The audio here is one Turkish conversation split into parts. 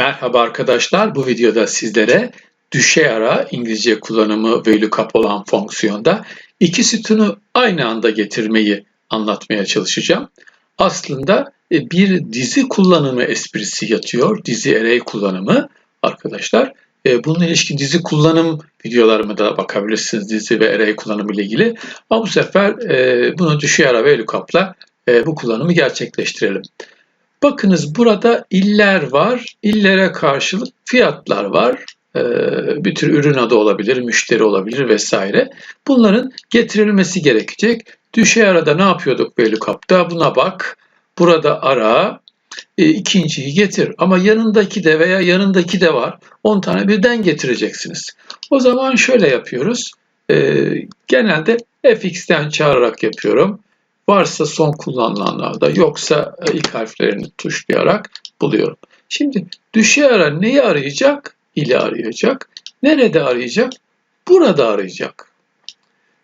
Merhaba arkadaşlar. Bu videoda sizlere düşey ara İngilizce kullanımı ve lookup olan fonksiyonda iki sütunu aynı anda getirmeyi anlatmaya çalışacağım. Aslında e, bir dizi kullanımı esprisi yatıyor. Dizi array kullanımı arkadaşlar. E, bununla ilişkin dizi kullanım videolarıma da bakabilirsiniz dizi ve array kullanımı ile ilgili. Ama bu sefer e, bunu düşey ara ve lookup'la bu kullanımı gerçekleştirelim. Bakınız burada iller var. İllere karşılık fiyatlar var. Ee, bir tür ürün adı olabilir, müşteri olabilir vesaire. Bunların getirilmesi gerekecek. Düşey arada ne yapıyorduk VLOOKUP'ta? Buna bak. Burada ara. E, ikinciyi getir. Ama yanındaki de veya yanındaki de var. 10 tane birden getireceksiniz. O zaman şöyle yapıyoruz. E, genelde fx'ten çağırarak yapıyorum. Varsa son kullanılanlarda yoksa e, ilk harflerini tuşlayarak buluyorum. Şimdi düşey ara neyi arayacak? İli arayacak. Nerede arayacak? Burada arayacak.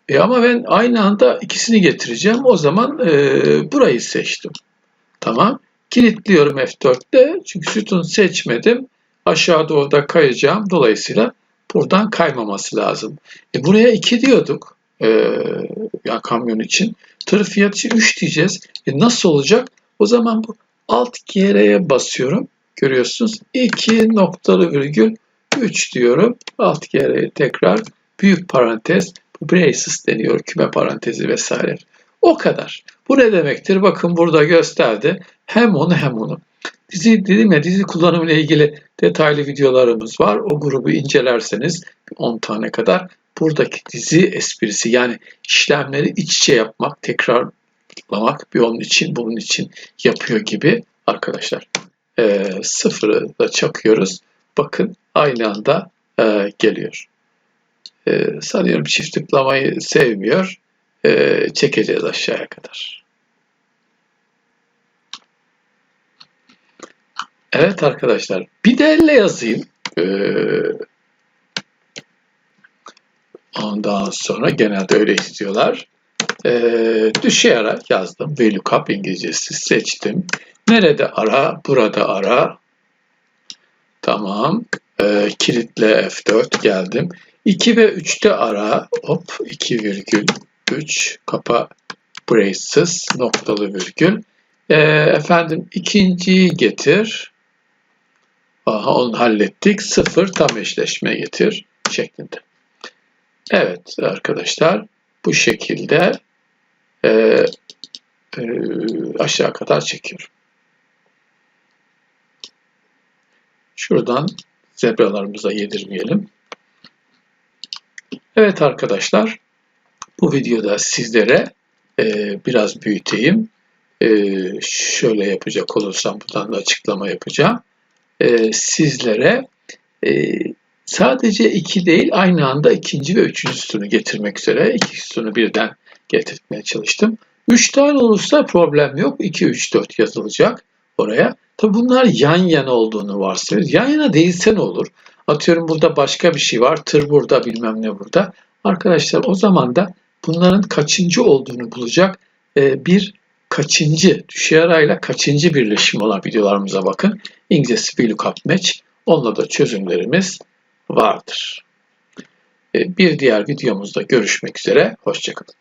E ama ben aynı anda ikisini getireceğim. O zaman e, burayı seçtim. Tamam. Kilitliyorum F4'te. Çünkü sütun seçmedim. Aşağı doğru da kayacağım. Dolayısıyla buradan kaymaması lazım. E buraya 2 diyorduk. E, ya kamyon için. Tır fiyatı 3 diyeceğiz. E nasıl olacak? O zaman bu alt GR'ye basıyorum. Görüyorsunuz 2 noktalı virgül 3 diyorum. Alt GR'ye tekrar büyük parantez bu braces deniyor. Küme parantezi vesaire. O kadar. Bu ne demektir? Bakın burada gösterdi. Hem onu hem onu. Dizi dedim ya dizi kullanımı ile ilgili detaylı videolarımız var. O grubu incelerseniz 10 tane kadar buradaki dizi esprisi yani işlemleri iç içe yapmak, tekrarlamak bir onun için bunun için yapıyor gibi arkadaşlar. E, sıfırı da çakıyoruz. Bakın aynı anda e, geliyor. E, sanıyorum çift tıklamayı sevmiyor. E, çekeceğiz aşağıya kadar. Evet arkadaşlar bir de elle yazayım. Ee, Ondan sonra genelde öyle istiyorlar. Ee, düşey ara yazdım. VLOOKUP İngilizcesi seçtim. Nerede ara? Burada ara. Tamam. Ee, kilitle F4 geldim. 2 ve 3'te ara. Hop 2 virgül 3 kapa braces noktalı virgül. Ee, efendim ikinciyi getir. Aha onu hallettik. Sıfır tam eşleşme getir şeklinde. Evet arkadaşlar bu şekilde e, e, aşağı kadar çekiyorum. Şuradan zebralarımıza yedirmeyelim. Evet arkadaşlar bu videoda sizlere e, biraz büyüteyim. E, şöyle yapacak olursam buradan da açıklama yapacağım. E, sizlere e, Sadece iki değil aynı anda ikinci ve üçüncü sütunu getirmek üzere iki sütunu birden getirmeye çalıştım. Üç tane olursa problem yok. 2, 3, 4 yazılacak oraya. Tabi bunlar yan yana olduğunu varsayıyoruz. Yan yana değilse ne olur? Atıyorum burada başka bir şey var. Tır burada bilmem ne burada. Arkadaşlar o zaman da bunların kaçıncı olduğunu bulacak e, bir kaçıncı, düşey arayla kaçıncı birleşim olan videolarımıza bakın. İngilizcesi VLOOKUP Match. Onunla da çözümlerimiz vardır. E, bir diğer videomuzda görüşmek üzere. Hoşçakalın.